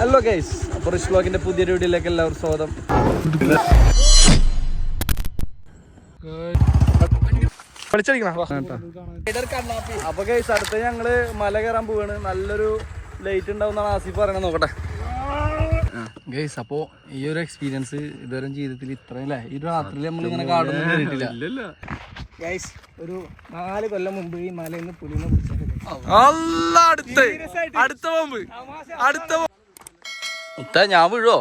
Hello guys അപ്പോൾ റിഷ് വ്ളോഗിന്റെ പുതിയ വീഡിയോയിലേക്ക് എല്ലാവർക്കും സ്വാഗതം. അപ്പൊ ഗൈസ് അടുത്ത ഞങ്ങൾ മല കയറാൻ പോവാണ്. നല്ലൊരു ലൈറ്റ് ഉണ്ടാവുന്നാണ് ആസിഫ് പറയണത്. നോക്കട്ടെ. ഗൈസ് അപ്പോ ഈ ഒരു എക്സ്പീരിയൻസ് ഇതുവരെ ജീവിതത്തിൽ ഇത്രയല്ലേ. ഈ രാത്രി നമ്മൾ ഇങ്ങനെ കാടൊന്നും ഗൈസ് ഒരു നാല് കൊല്ലം മുമ്പ് ഈ മലയിൽ നിന്ന് പുലിനെ പിടിച്ചത്. അടുത്ത. അടുത്ത ബോംബ് അടുത്ത മുത്ത ഞാൻ വീഴോ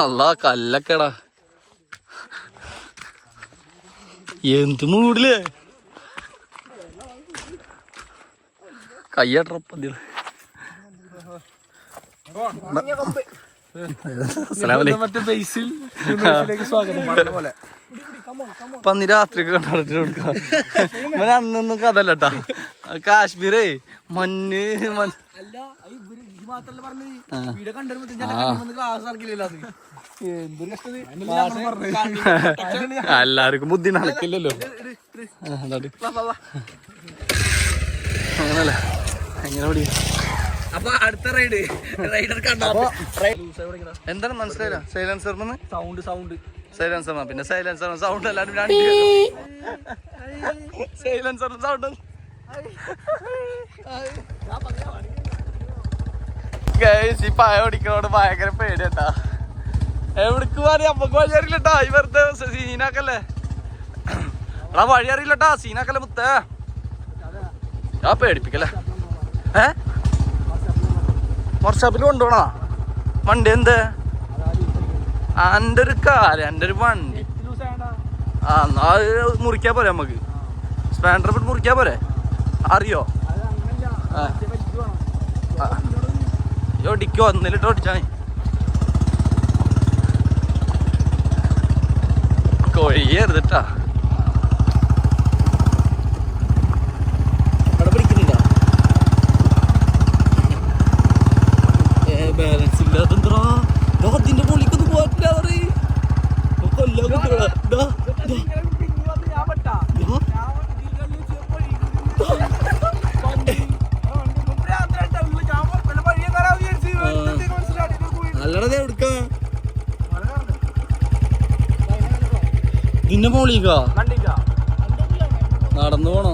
അല്ല കല്ലക്കടാ. എന്ത് മൂടിലേ? കയ്യട്രപ്പതിൽ മറ്റേ ബേസിൽ സ്വാഗതം പോലെ പന്നി രാത്രി കണ്ടിട്ട് അന്നൊന്നും കഥല്ലട്ടാ കാശ്മീരേ മഞ്ഞ് മഞ്ഞ് എല്ലാവർക്കും ബുദ്ധി നടക്കില്ലല്ലോ. അങ്ങനല്ല? എങ്ങനെ പഠി അപ്പൊ അടുത്ത റൈഡ് റൈഡർ കണ്ടോ? എന്താണ് മനസ്സിലായില്ല? സൈലൻസർ സൗണ്ട് സൗണ്ട് സൈലൻസർ പിന്നെ സൈലൻസർ സൗണ്ട് എല്ലാവരും രണ്ട് സൈലൻസർ സൗണ്ട് ഗൈസ് ഈ പായ ഓടിക്കണോട് ഭയങ്കര പേടിയട്ടാ. എവിടേക്ക് മാറി അമ്മയ്ക്ക് വഴി അറിയില്ലട്ടാ. ഈ വെറുതെ സീനാക്കല്ലേ? എടാ വഴി അറിയില്ലട്ടാ. സീനാക്കല്ലേ മുത്തേ? ആ പേടിപ്പിക്കല്ലേ? ഏ? വർഷാപ്പിൽ കൊണ്ടുപോണോ വണ്ടി എന്ത്? എന്റെ ഒരു കാൽ എന്റെ ഒരു വണ്ടി. ആ എന്നാ മുറിക്കാ പോരെ നമുക്ക് സ്പാൻഡർ മുറിക്കാ പോരെ? അറിയോ. ആ. യോ ഡിക്കോ ഒന്നിലിട്ട് ഓടിച്ചാൽ കൊഴിയരുതിട്ടാ അല്ലടാ എവിടുക്ക ഇതിന്റെ മോളിക്കാ? നടന്നു പോണോ?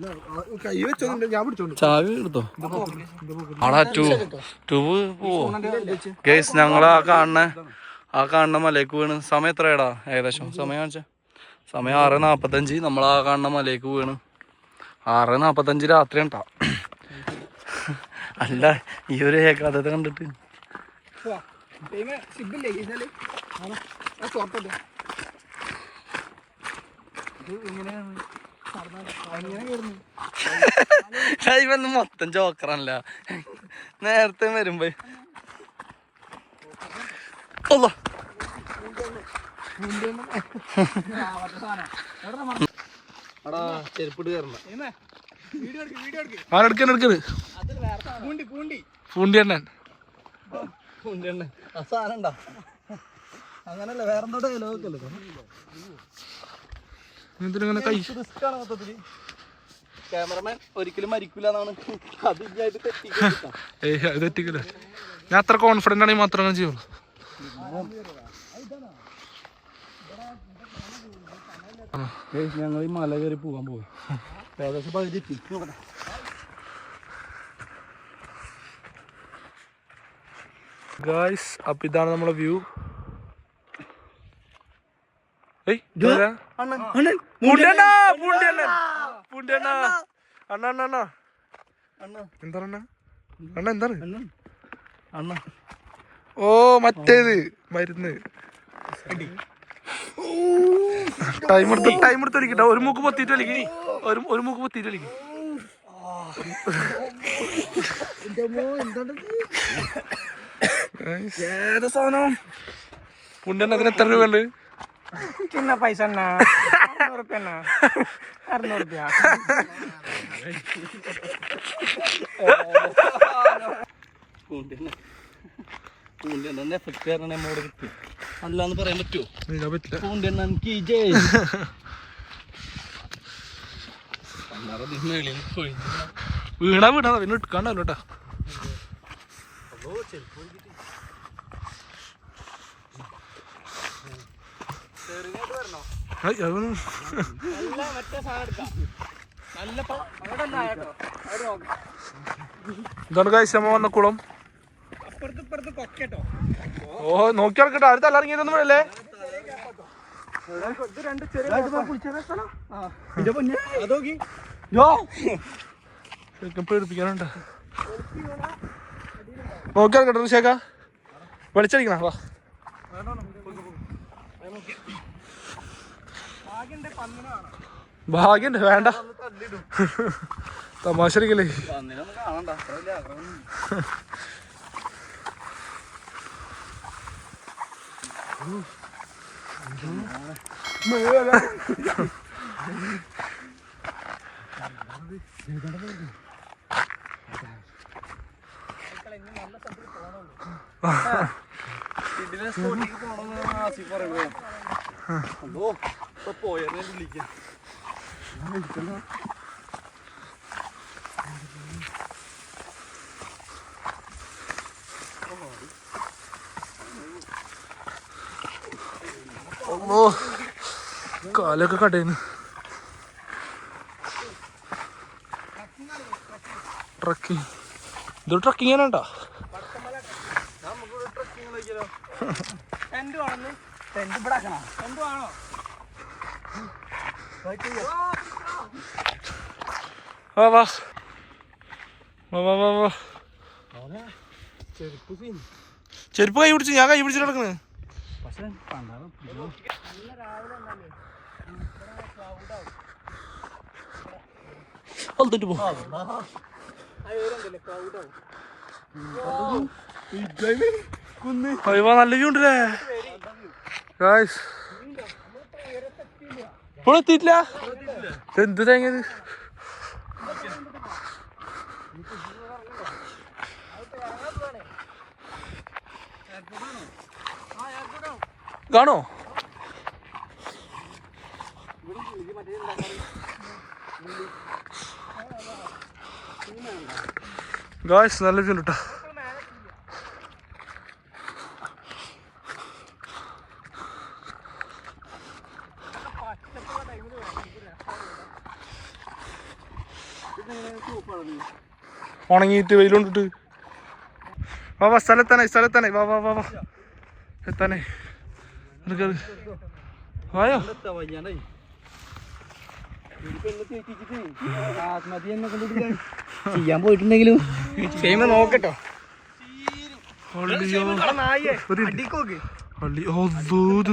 ഞങ്ങളാ കൈ വെച്ചോണ്ട് ഞാൻ പിടിച്ചോണ്ട് ചാവി എടുത്തോ? ആടാ ടൂ ടൂവ് പോവോ ഗേസ് ഞങ്ങൾ ആ കാണുന്ന ആ കാണുന്ന മലയ്ക്ക് വീണ്. സമയം എത്രയാടാ? ഏകദേശം സമയം കാണിച്ച. സമയം ആറ് നാപ്പത്തഞ്ച്. നമ്മൾ ആ കാണുന്ന മലയ്ക്ക് വീണ്. ആറ് നാപ്പത്തഞ്ച് രാത്രി ഉണ്ടാ അല്ല ഈ ഒരു ഏകാദത്തെ കണ്ടിട്ട്. ഇവന്ന് മൊത്തം ജോക്കറല്ല നേരത്തെ വരുമ്പോ എടുക്കത് പൂണ്ടി എണ്ണൻ അങ്ങനല്ല വേറെന്തോ കൈ ക്യാമറമാൻ ഒരിക്കലും മരിക്കില്ല എന്നാണ് അത് തെറ്റിക്കില്ല ഞാൻ അത്ര കോൺഫിഡന്റ് ആണെങ്കിൽ മാത്രം അങ്ങനെ ചെയ്യുള്ളൂ ഞങ്ങൾ ഈ മല കയറി പോകാൻ പോയി. ഏകദേശം പകുതി എത്തി. ഗായ്സ് അപ്പൊ ഇതാണ് നമ്മളെ വ്യൂ. പൂണ്ടിയണ്ണ. അണ്ണ. എന്താണ് അണ്ണ? എന്താണ്? അണ്ണ ഓ മറ്റേത്. മരുന്ന്. ടൈം എടുത്ത് ടൈം എടുത്ത് വലിക്കട്ടെ ഒരു മൂക്ക് പൊത്തിട്ട് വലിക്കി. ഒരു ഒരു മൂക്ക് പൊത്തിട്ട് വലിക്കി. ഏത് സാധനം? എത്ര രൂപ ഉണ്ട് ചിന്ന പൈസ അറുന്നൂറ് പൂണ്ടി എന്നെ എഫക്ട് കാരണം നമ്മോട് കിട്ടി. അല്ലാന്ന് പറയാൻ പറ്റുമോ പറ്റില്ല. പൂണ്ടി എണ്ണ എനിക്ക് ജയ്. വീണാ വീണാ പിന്നെ എടുക്കാണ്ടല്ലോ കേട്ടാ. ഇതാണ് കഴിച്ചമ്മ വന്ന കുളം. ഓ നോക്കി നടക്കട്ടെ അടുത്ത് നോക്കി ശരിക്കും പേടിപ്പിക്കാനുണ്ട്. നോക്കി നടക്കട്ടെ ഋഷേക്ക വെളിച്ചടിക്കണ? വാ. ഭാഗ്യണ്ട് വേണ്ട. തമാശ അടിക്കല്ലേ? ഇതിനെ സ്പോട്ടിലേക്ക് പോകണമെന്ന് ആസിഫ് പറയുന്നത് അതോ ഇപ്പൊ പോയെന്നെ വിളിക്കാം ഓ കാലൊക്കെ കടയുന്നു. ട്രക്കിങ് ഇത് ട്രക്കിങ് വാ വാ. വാ വാ വാ സീൻ. ചെരുപ്പ് കൈ പിടിച്ച് ഞാൻ കൈ പിടിച്ചിട്ട് നടക്കുന്നത് പക്ഷെ പണ്ടാറ് വന്നിട്ട് പോ നല്ല വ്യൂ ഉണ്ടല്ലേ ഇപ്പോഴെത്തിയിട്ടില്ല എന്ത് തേങ്ങത് കാണോ? ഗായ്സ് നല്ല കേട്ടോ ഉണങ്ങിയിട്ട് വെയിലുണ്ടിട്ട്. വാ വാ സ്ഥലത്താനായി സ്ഥലത്താനായി വാ വാ വാ വാ. എത്താനേ എടുക്ക വായോ? ചെയ്യാൻ പോയിട്ടുണ്ടെങ്കിലും. നോക്കട്ടോ.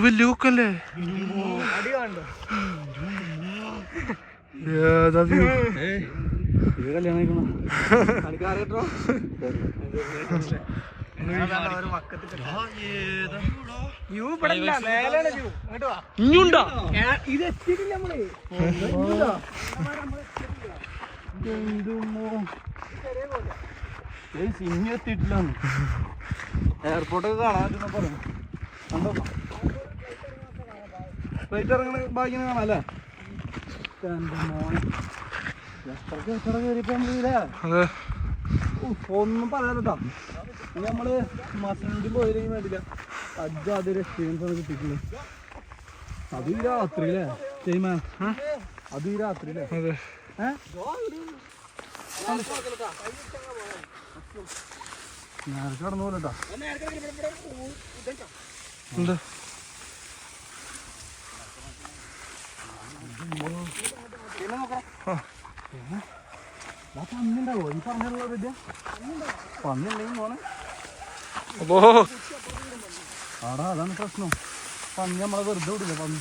വലിയ കൊക്കല്ലേ ഏതാ കല്യാണം ഇഞ്ഞുണ്ടാ ഇത് എത്തിയിട്ടില്ല നമ്മൾ സിഞ്ഞു എത്തിയിട്ടില്ല എയർപോർട്ടൊക്കെ കാണാൻ പറ്റുന്ന പറഞ്ഞു കണ്ടോ ഫ്ലൈറ്റ് ഇറങ്ങണ ഭാഗ്യം കാണാം അല്ലേ എന്റെ മോനെ എത്രക്ക് എത്ര കയറിയപ്പോ ഒന്നും പറയാലോ ഇനി നമ്മൾ മസൂരി പോയില്ലെങ്കിൽ വേണ്ടില്ല അജ്ജ അതൊരു എക്സ്പീരിയൻസ് ആണ് കിട്ടിയിട്ടുള്ളത് അത് ഈ രാത്രിയില്ലേ ചെയ്യുമേ അത് ഈ രാത്രിയില്ലേ അതെ. നേരത്തെ കടന്നു പോലെട്ടാ എന്താ? പന്നിണ്ടാവോ ഈ പറഞ്ഞുള്ള വിദ്യ പന്നില്ലെങ്കിൽ മോനെ? അപ്പോ? ആടാ അതാണ് പ്രശ്നം. പന്നി നമ്മളെ വെറുതെ വിടില്ല പന്നി.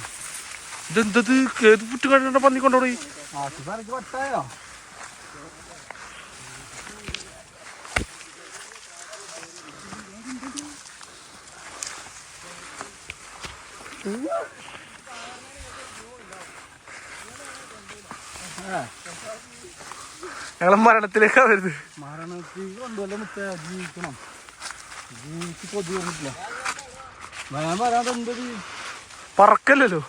ഇതെന്തത്? ഏത് പുറ്റുകാരുടെ പന്നി കൊണ്ടുപോയി ആസിഫ് എനിക്ക് വട്ടായോ ഞങ്ങളെ മരണത്തിലേക്കാ വരുന്നത് മരണത്തിൽ കൊണ്ടുവല്ല മുത്ത ജീവിക്കണം. കൊതി വന്നിട്ടില്ല. ഞാൻ വരാതെ എന്തൊരു പറക്കല്ലല്ലോ.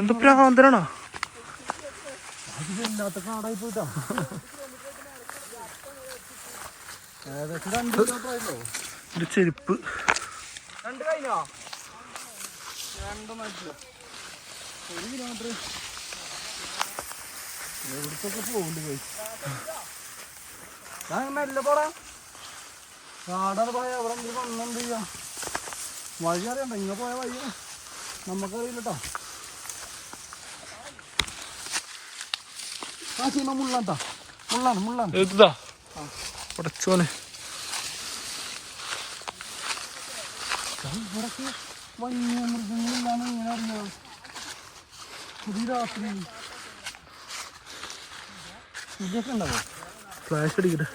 എന്ത് പ്രാന്തനാണോ? ഇല്ലാത്ത കാടായി പോയിട്ടാ. ഏകദേശം രണ്ട് ഒരു ചെരുപ്പ്. രണ്ട് കഴിഞ്ഞോ? രണ്ടെണ്ണായിട്ടില്ല ഒരു കിലോമീറ്റർ. എവിടത്തൊക്കെ പോകുന്നുണ്ട് പോയി ഞാൻ മെല്ലെ പോടാ കാടാണ് പോയ അവിടെ എന്തെങ്കിലും വന്നെന്ത് ചെയ്യാം? വഴി അറിയണ്ട ഇങ്ങനെ പോയ വഴി. നമുക്കറിയില്ല കേട്ടോ ആ ചെയ്യുന്ന മുള്ളാട്ടാ മുള്ളാണ് മുള്ളാണ്. ഇതാ ഉടച്ചോനെ ഇവിടൊക്കെ വന്യമൃഗങ്ങളില്ലാന്ന് ഇങ്ങനെ അറിയാം. പുതിയ രാത്രി. ഫ്ലാഷ് അടിക്കട്ടെ.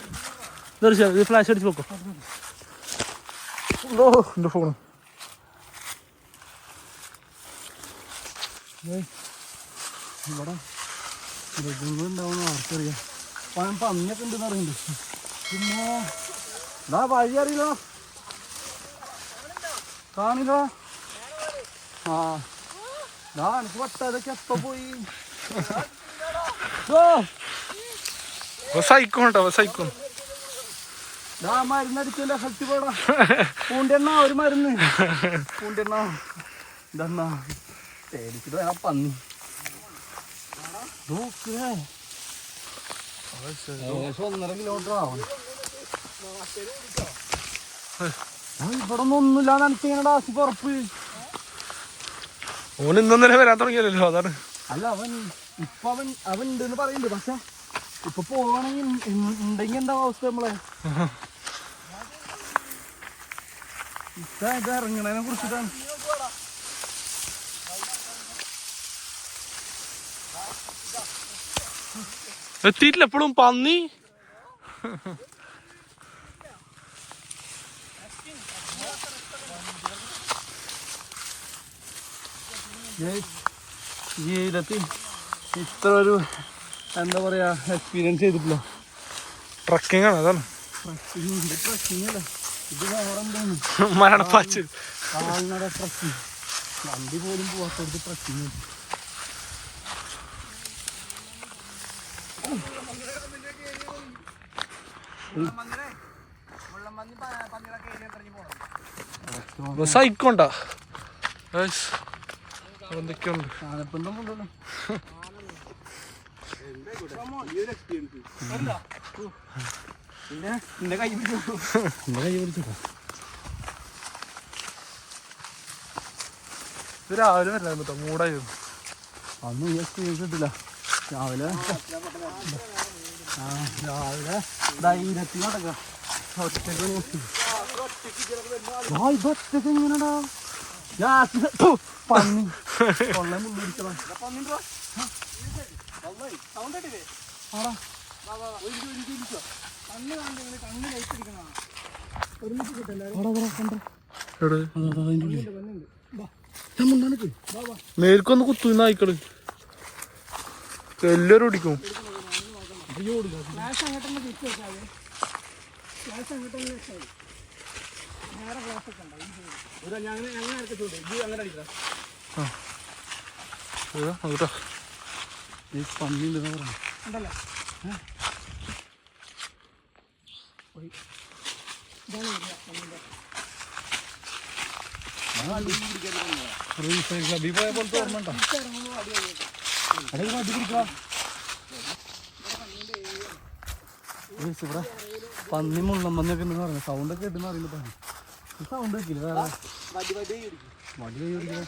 തീർച്ചയായും ഇത് ഫ്ലാഷ് അടിച്ച് നോക്കോ ഓ എന്റെ ഫോണ് ഇവിടെ മൃഗങ്ങളുണ്ടാവുന്ന ആർക്കറിയാം പഴം പന്നിയൊക്കെ ഉണ്ടെന്ന് അറിയുന്നുണ്ട് പിന്നെ ഇതാ വഴി അറിയില്ല. കാണില്ല. ആ ദാ എനിക്ക് വട്ടതൊക്കെ എപ്പോ പോയി? ഓ സൈക്കോ കേട്ടോ മരുന്നടിച്ചതിന്റെ പോടാ. പൂണ്ടെണ്ണ ഒരു മരുന്ന്. പൂണ്ടെണ്ണ. ഇതെണ്ണ പേടിച്ചിട്ട് വേണം പന്നി. നോക്കേ. ഏകദേശം ഒന്നര കിലോമീറ്റർ ആവണം ആ, ഇവിടെ ഒന്നും ഒന്നുമില്ലാന്ന് എനിക്ക് ഇങ്ങനെ ഡാസി പുറപ്പ്. ഓൻ ഇന്നൊന്നലെ വരാൻ തുടങ്ങിയല്ലോ അതാണ്. അല്ല അവൻ ഇപ്പൊ അവൻ അവൻ ഉണ്ടെന്ന് പറയുന്നുണ്ട് പക്ഷെ ഇപ്പൊ പോവാണെങ്കിൽ ഉണ്ടെങ്കിൽ എന്താ അവസ്ഥ നമ്മളെ? ഇതാ ഇത് ഇറങ്ങണതിനെ കുറിച്ചിട്ടാണ്. എത്തിയിട്ടില്ല എപ്പോഴും പന്നി. ജീവിതത്തിൽ ഇത്ര ഒരു എന്താ പറയാ എക്സ്പീരിയൻസ് ചെയ്തിട്ടില്ല. ട്രക്കിംഗ് ആണ് അതാണ്. ട്രക്കിംഗ് ട്രക്കിംഗ് അല്ല? ഇത് വേറെ എന്താണ്? മരണപ്പാച്ച് കാൽനട ട്രക്കിംഗ് വണ്ടി പോലും പോവാത്തടുത്ത് ട്രക്കിംഗ് സൈക്കോ ഉണ്ടാ എന്തൊക്കെയുണ്ട് പിന്നെ? കൈ പിടിച്ചു? ഇത് രാവിലെ വരായിരുന്നു കേട്ടോ മൂടായിരുന്നു അന്ന് ഈ എക്സ്പീരിയൻസ് കിട്ടില്ല രാവിലെ ആ രാവിലെ ധൈര്യത്തിൽ നടക്കാം. ഒറ്റയ്ക്ക് എങ്ങനെടാ പന്നി. കൊള്ള മുള്ളിരിക്കണം ആടാ എവിടെ മേൽക്കൊന്ന് കുത്തു നായ്ക്കൾ എല്ലാരും ഓടിക്കും. അങ്ങനെ ഇതാ, നോക്കട്ടോ. ഈ പന്നി ഉണ്ടെന്ന് പറഞ്ഞു പോലത്തെ ഓർമ്മ ഉണ്ടോ? വടി പിടിക്കാം ഇവിടെ. പന്നി മുള്ളം പന്നിയൊക്കെ ഉണ്ടെന്ന് പറഞ്ഞു സൗണ്ട് ഒക്കെ ഇട്ടെന്ന് അറിയില്ല പന്നി. സൗണ്ട് വെക്കില്ല വേറെ? വടി കൈ പിടിക്കുക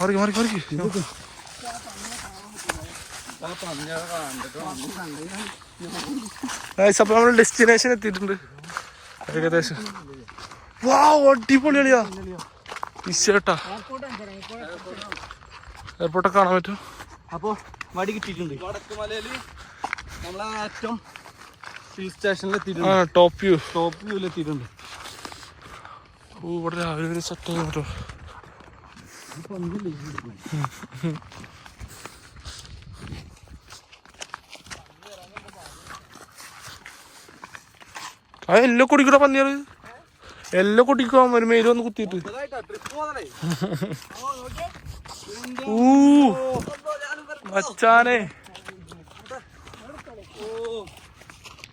മറിക്ക് മറിക്ക് ഗൈസ് അപ്പൊ നമ്മൾ ഡെസ്റ്റിനേഷൻ എത്തിയിട്ടുണ്ട്. ഏകദേശം. വാ അടിപൊളി കളിയാ. ഇശ്ശേട്ടാ എയർപോർട്ടൊക്കെ കാണാൻ പറ്റും അപ്പോ വടി കിട്ടിയിട്ടുണ്ട്. വടക്ക് മലയിൽ നമ്മളെ ഏറ്റവും ഹിൽ സ്റ്റേഷനിൽ എത്തിയിട്ടുണ്ട്. ടോപ്പ് വ്യൂ ടോപ്പ് വ്യൂവിൽ എത്തിയിട്ടുണ്ട്. ഓ ഇവിടെ രാവിലെ സെറ്റ് പറ്റുമോ ആ എല്ലാം കുടിക്കട പന്നിയാറ് എല്ലാം കുടിക്കാൻ ഒരു മേര് വന്ന് കുത്തിയിട്ട്. ഊ മച്ചാനെ ഗായ്സ് ഇതാണ് view. അതിന് മുകളിൽ ലൈറ്റ് ഉണ്ടല്ലോ എന്തോ അതിന് മുകളിൽ ലൈറ്റ് ഉണ്ടല്ലോ ഒരു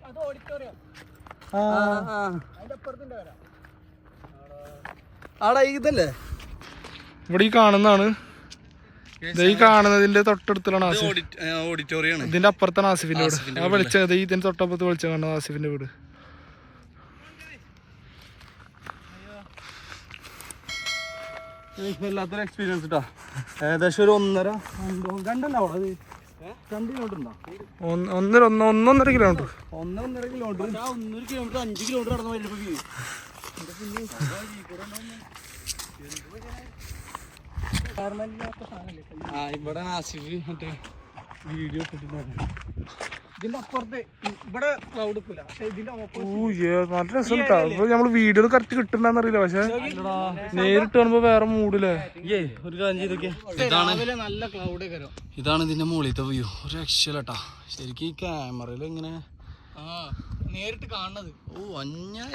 അറിയാം ആടാ ഇതല്ലേ? ഇവിടെ ഈ കാണുന്നതാണ്. ദേ ഈ കാണുന്നതിന്റെ തൊട്ടടുത്തുള്ള ഓഡിറ്റോറിയാണ് ഇതിന്റെ അപ്പുറത്താണ് ആസിഫിന്റെ വീട്. ആ വെളിച്ചത് ഇതിന്റെ തൊട്ടപ്പുറത്ത് വെളിച്ചം കാണുന്നത് ആസിഫിന്റെ വീട്. വല്ലാത്തൊരു എക്സ്പീരിയൻസ് കേട്ടോ ഏകദേശം ഒരു ഒന്നര രണ്ടല്ല അവിടെ? ഒന്നര ഒന്ന് ഒന്നൊന്നര കിലോമീറ്റർ ഒന്നൊന്നര കിലോമീറ്റർ ഒന്നര കിലോമീറ്റർ അഞ്ച് കിലോമീറ്റർ നടന്നു വരുമ്പോ ആ ഇവിടെ ആസിഫ് മറ്റേ വീഡിയോ ഇതിന്റെ അപ്പുറത്ത് ഇവിടെ ക്ലൗഡ് പക്ഷെ ഇതിന്റെ നല്ല നമ്മൾ വീഡിയോ കറക്റ്റ് കിട്ടുന്നറിയില്ല പക്ഷെ നേരിട്ട് കാണുമ്പോ വേറെ മൂഡില്ലേ? ഏയ് ഒരു കാര്യം ചെയ്തൊക്കെ. ഇതാണ് നല്ല ക്ലൗഡ് ഇതാണ് ഇതിന്റെ മുകളിലത്തെ വ്യൂ ഒരു രക്ഷലട്ടാ ശരിക്കും ഈ ക്യാമറയിൽ ഇങ്ങനെ നേരിട്ട് കാണുന്നത് ഓ അഞ്ഞായ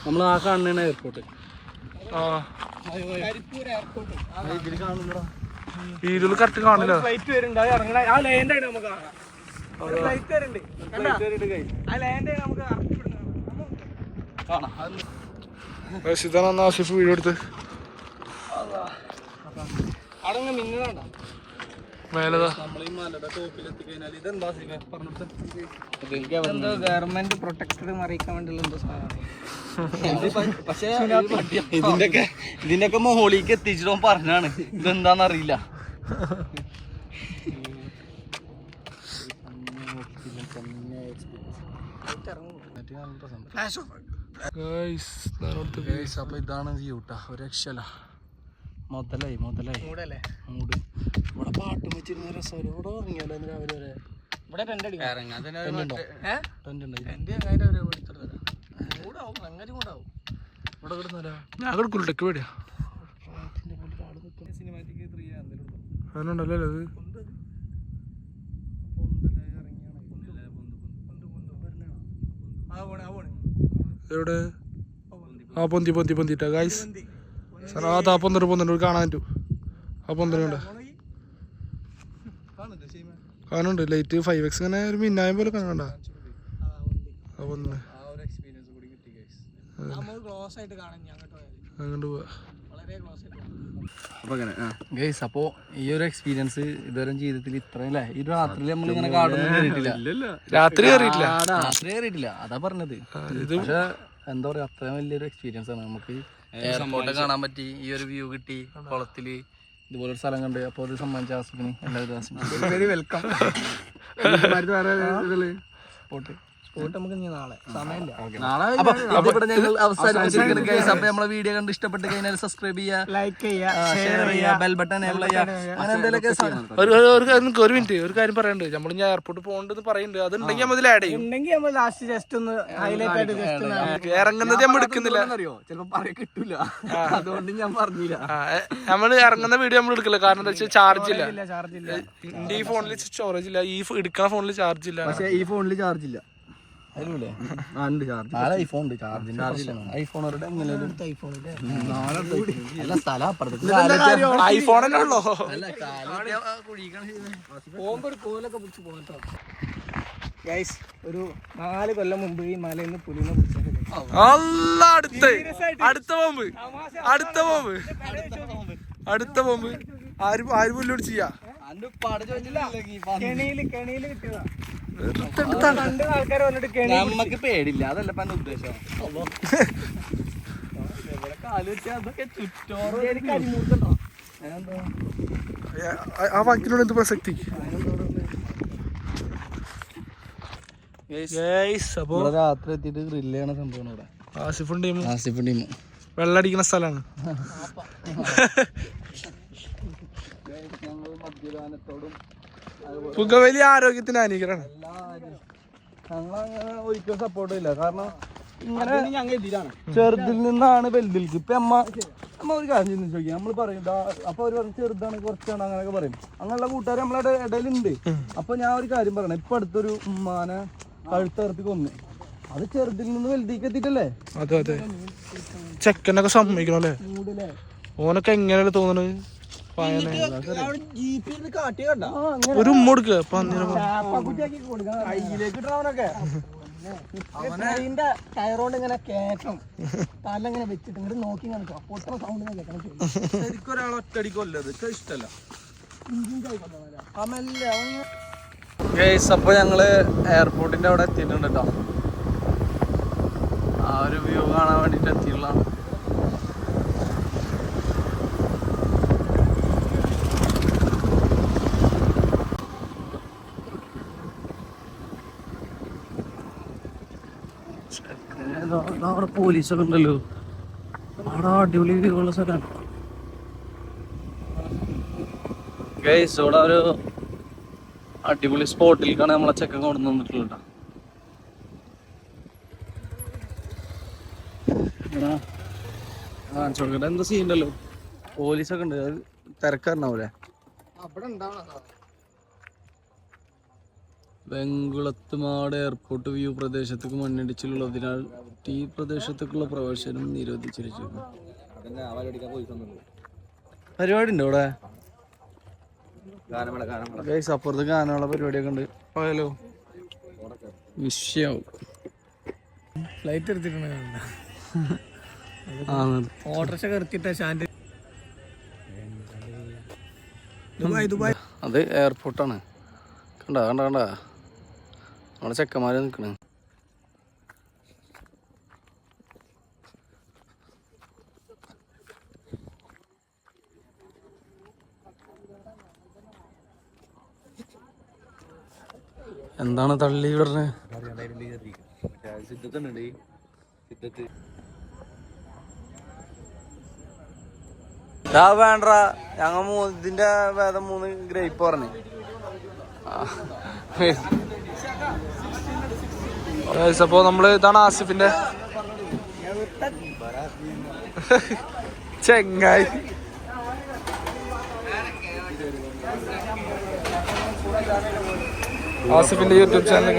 നമ്മൾ ആ കാണുന്ന എയർപോർട്ട് വീഡിയോയിൽ കറക്റ്റ് കാണില്ല ഫ്ലൈറ്റ് വരുന്നുണ്ട്. അത് ഇറങ്ങണ. ആ ലാൻഡ് നമുക്ക് കാണാം. ഫ്ലൈറ്റ് വരുന്നുണ്ട്. ആ ലാൻഡ് നമുക്ക് കാണാം. പക്ഷെ ഇതാണ് ആസിഫ് വീഡിയോ എടുത്ത്. അവിടെ മിന്നലാണ്ട ഗവൺമെന്റ് പ്രൊട്ടക്ടഡ് അറിയിക്കാൻ വേണ്ടിയുള്ള എന്തോ സാധനം? പക്ഷേ ഇതിന്റെയൊക്കെ ഇതിന്റെയൊക്കെ മോളിക്ക് എത്തിച്ചിട്ടോ പറഞ്ഞാണ് ഇതെന്താന്ന് അറിയില്ല. അപ്പൊ ഇതാണ് വ്യൂ ട്ടാ. ഒരു രക്ഷല മുതലായി മുതലായി മൂട്. ഇവിടെ പാട്ടും വെച്ചിരുന്ന രസം ഇവിടെ ഇറങ്ങിയാലോ ഇന്ന് രാവിലെ വരെ. ഇവിടെ ഇവിടെ കിടന്നല്ലോ ഞാൻ അതിനുണ്ടല്ലോ അത്? എവിടെ? ആ പൊന്തി പൊന്തി. പൊന്തിട്ടാ. ഗൈസ് സാർ ആ താ പൊന്തറ് കാണാൻ പറ്റൂ. ആ പൊന്തറുണ്ട് കാണുന്നുണ്ട് ലൈറ്റ് ഫൈവ് എക്സ് ഇങ്ങനെ ഒരു മിന്നായം പോലെ കാണണ്ട ആ പൊന്തറ് അങ്ങോട്ട് പോവാ. ഗൈസ് അപ്പോ ഈ ഒരു എക്സ്പീരിയൻസ് ഇതുവരെ ജീവിതത്തിൽ ഇത്രയല്ലേ ഈ രാത്രിയിൽ നമ്മൾ ഇങ്ങനെ കാടൊന്നും കയറിയിട്ടില്ല രാത്രി കയറിയിട്ടില്ല? രാത്രി കയറിയിട്ടില്ല. അതാ പറഞ്ഞത്. എന്താ പറയാ അത്രയും വലിയൊരു എക്സ്പീരിയൻസ് ആണ്. നമുക്ക് എയർപോർട്ട് കാണാൻ പറ്റി. ഈ ഒരു വ്യൂ കിട്ടി. കുളത്തിൽ. ഇതുപോലെ ഒരു സ്ഥലം കണ്ട്. അപ്പോൾ അത് സമ്മാനിച്ച ആസ്വദിക്കണേ എല്ലാവരും വെരി വെൽക്കം സ്പോട്ട് നമുക്ക് ഇനി നാളെ. സമയമില്ല. നമ്മളെ വീഡിയോ കണ്ട് ഇഷ്ടപ്പെട്ട് കഴിഞ്ഞാൽ സബ്സ്ക്രൈബ് ചെയ്യുക. ലൈക്ക് ചെയ്യുക ഷെയർ ചെയ്യുക ബെൽ ബട്ടൺ എനേബിൾ ചെയ്യുക. അങ്ങനെ എന്തെങ്കിലുമൊക്കെ ഒരു ഒരു- മിനിറ്റ് ഒരു കാര്യം പറയാനുണ്ട് നമ്മൾ ഞാൻ എയർപോർട്ട് പോകണ്ടെന്ന് പറയുന്നുണ്ട് അത് ഉണ്ടെങ്കിൽ നമ്മൾ ആഡ് ചെയ്യും. ഉണ്ടെങ്കിൽ നമ്മൾ ലാസ്റ്റ് ജസ്റ്റ് ഒന്ന് ഹൈലൈറ്റ് ആയിട്ട് ജസ്റ്റ് ഇറങ്ങുന്നത് നമ്മൾ എടുക്കുന്നില്ല. അറിയോ ചിലപ്പോ പറയാൻ കിട്ടൂല. അതുകൊണ്ട് ഞാൻ പറഞ്ഞില്ല. നമ്മൾ ഇറങ്ങുന്ന വീഡിയോ നമ്മൾ എടുക്കില്ല. കാരണം എന്താ വെച്ചാൽ ചാർജ് ഇല്ല. ചാർജ് ഇല്ല എന്റെ ഈ ഫോണിൽ സ്റ്റോറേജ് ഇല്ല. ഈ എടുക്കുന്ന ഫോണിൽ ചാർജ് ഇല്ല. പക്ഷേ ഈ ഫോണിൽ ചാർജ് ഇല്ല. ഗൈസ് ഒരു നാല് കൊല്ലം മുമ്പ് ഈ മലയിൽ നിന്ന് പുലിനെ പിടിച്ചത് അല്ല അടുത്ത. അടുത്ത ബോംബ്. അടുത്ത ബോംബ്. അടുത്ത ബോംബ്. ആര് ആര് പുല്ലോട് ചെയ്യാ? നമ്മക്ക് പേടില്ല അതല്ല പണ്ട് ഉദ്ദേശം? ആ- ആ വാക്കിനോട് എന്ത് പ്രസക്തി? അപ്പോ ഇവിടെ രാത്രി എത്തിയിട്ട് ഗ്രില്ല് ചെയ്യണ സംഭവം ഇവിടെ. ആസിഫും ടീമും ആസിഫ് വെള്ളടിക്കുന്ന സ്ഥലമാണ് മദ്യപാനത്തോടും പുകവലി ആരോഗ്യത്തിന് ഹാനികരാണ് ഞങ്ങളങ്ങനെ ഒരിക്കലും സപ്പോർട്ട് ഇല്ല. കാരണം ഇങ്ങനെ ചെറുതിൽ നിന്നാണ് വലുതിലേക്ക് ഇപ്പൊ അമ്മ അമ്മ ഒരു കാര്യം ചിന്തിച്ച് നോക്കി നമ്മൾ പറയും ദാ അപ്പൊ അവർ പറയും ചെറുതാണ് കുറച്ചാണ് അങ്ങനെയൊക്കെ പറയും. അങ്ങനെയുള്ള കൂട്ടുകാർ നമ്മളെ ഇടയിലുണ്ട്. അപ്പൊ ഞാൻ ഒരു കാര്യം പറയണം. ഇപ്പൊ അടുത്തൊരു ഉമ്മാനെ കഴുത്തേർത്തി കൊന്ന്. അത് ചെറുതിൽ നിന്ന് വലുതേക്ക് എത്തിയിട്ടല്ലേ? അതെ അതെ. ചെക്കനൊക്കെ സമ്മതിക്കണം അല്ലേ ഓനൊക്കെ എങ്ങനെയാണ് തോന്നണത് അങ്ങനെ ഒരു ഉമ്മ കൊടുക്കുക അവനതിന്റെ ടയറോണ്ട് ഇങ്ങനെ കേറ്റം വെച്ചിട്ട് ഇങ്ങോട്ട് നോക്കി കാണിക്കാം പൊട്ടണ സൗണ്ട് കേൾക്കണം ശരിക്കും ഒരാൾ ഒറ്റടിക്ക് കൊല്ലത് ഇഷ്ടല്ല ഗൈസ് അപ്പൊ ഞങ്ങൾ എയർപോർട്ടിന്റെ അവിടെ എത്തിയിട്ടുണ്ട് കേട്ടോ ആ ഒരു വ്യൂ കാണാൻ വേണ്ടിട്ട് എത്തിയുള്ളതാണ് അവിടെ പോലീസൊക്കെ ഉണ്ടല്ലോ. അവിടെ അടിപൊളി വ്യൂ ഉള്ള സ്ഥലമാണ്. ഗൈസ് ഇവിടെ ഒരു അടിപൊളി സ്പോട്ടിലേക്കാണ് നമ്മളെ ചെക്കൻ കൊണ്ടു വന്നിട്ടുള്ളത് കാണിച്ചു കൊടുക്കട്ടെ എന്താ സീൻ ഉണ്ടല്ലോ? പോലീസൊക്കെ ഉണ്ട്. അത് തിരക്കാരനാവൂലേ? വെങ്കുളത്തുമാട് എയർപോർട്ട് വ്യൂ പ്രദേശത്തേക്ക് മണ്ണിടിച്ചിലുള്ളതിനാൽ ടീ പ്രദേശത്തേക്കുള്ള പ്രവേശനം നിരോധിച്ചിരിക്കുന്നു പരിപാടി ഉണ്ടോ ഇവിടെ ഗൈസ് അപ്പുറത്ത് ഗാനമുള്ള പരിപാടിയൊക്കെ ഉണ്ട് പോയാലോ വിഷയാവും ഫ്ലൈറ്റ് എടുത്തിട്ടുണ്ട് ആ ഓട്ടർഷ കറുത്തിട്ട ശാന്തി. Dubai Dubai. അത് എയർപോർട്ടാണ് കണ്ട കണ്ട കണ്ട? നമ്മളെ ചെക്കന്മാര് നിൽക്കണ്. എന്താണ് തള്ളി വിടണേ വേണ്ട ഞങ്ങ ഇതിന്റെ വേദം മൂന്ന് ഗ്രേപ്പ് പറഞ്ഞു. അപ്പോ നമ്മൾ ഇതാണ് ആസിഫിന്റെ ചെങ്ങായി. ആസിഫിന്റെ യൂട്യൂബ് ചാനൽ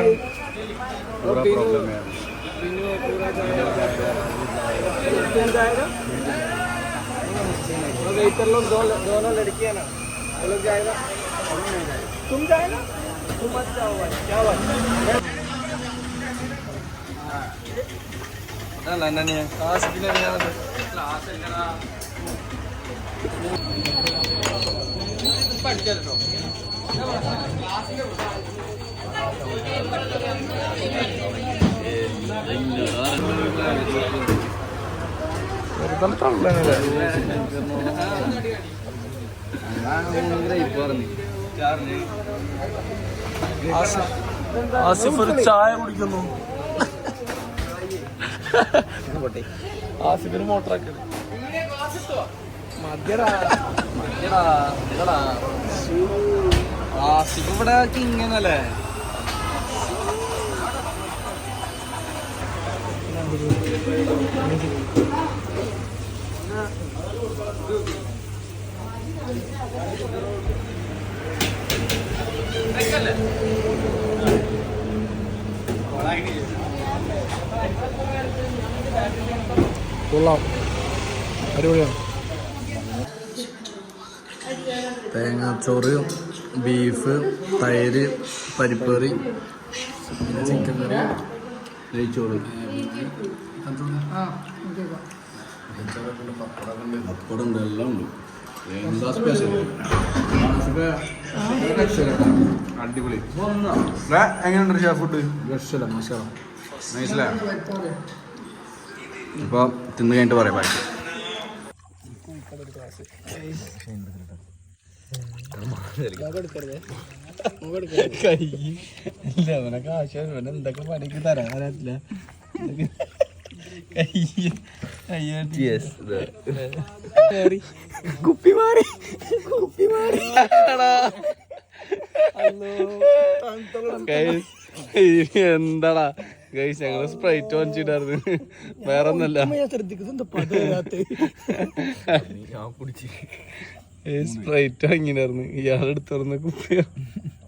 തള്ളനല്ലേ ഗ്രേപ്പ് പറഞ്ഞു ആസിഫ് ഒരു ചായ കുടിക്കുന്നു. ആസിഫിന് മോട്ടറാക്കി. ആസിഫ് ഇവിടെ കിങ്ങനല്ലേ കൊള്ളാം. അടിപൊളിയാണ്. തേങ്ങാച്ചോറ് ബീഫ് തൈര് പരിപ്പറി പിന്നെ ചിക്കൻ കറി നെയ്ച്ചോറ്. പപ്പടം ഉണ്ട്. എല്ലാം ഉണ്ട് അടിപൊളി. എങ്ങനെയുണ്ട് ഫുഡ് രക്ഷല മസാല. നൈസല്ലേ അപ്പോൾ തിന്നു കഴിഞ്ഞിട്ട് പറയാം ബാക്കി എന്തൊക്കെ പണിക്ക് തരാൻ പറ്റില്ല കുപ്പി മാറി. കുപ്പി മാറി എന്താടാ? ഗൈസ് ഞങ്ങൾ സ്പ്രൈറ്റ് വാങ്ങിച്ചിട്ടായിരുന്നു വേറെ ഒന്നല്ല സ്പ്രൈറ്റ് വാങ്ങിനായിരുന്നു ഇയാളെടുത്ത് തുറന്ന കുപ്പി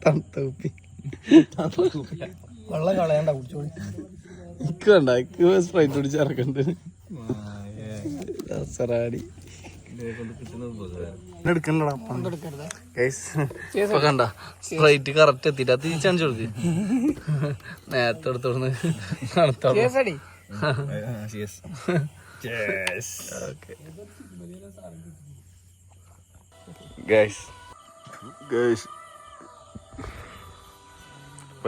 തണുത്ത കുപ്പി. വെള്ളം കളയണ്ട കുടിച്ചോളി ഇക്കണ്ട ഇക്ക് സ്പ്രൈറ്റ് കുടിച്ച് ഇറക്കണ്ട് സറാടി. കണ്ട കറക്റ്റ് എത്തിട്ട് അത് കൊടുക്ക്. നേരത്തെ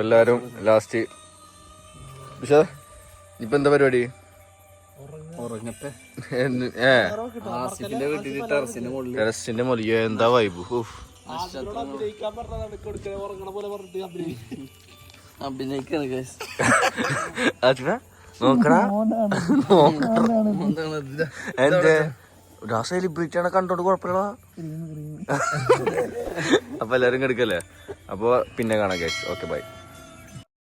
എല്ലാരും ലാസ്റ്റ് ഇപ്പൊ എന്താ പരിപാടി? ടെറസിന്റെ മുകളിൽ എന്താ വൈബ് സെലിബ്രിറ്റി ആണ് കണ്ടോണ്ട് കുഴപ്പമില്ല അപ്പൊ എല്ലാരും കെടുക്കല്ലേ? അപ്പൊ പിന്നെ കാണാം ഗൈസ് ഓക്കെ ബൈ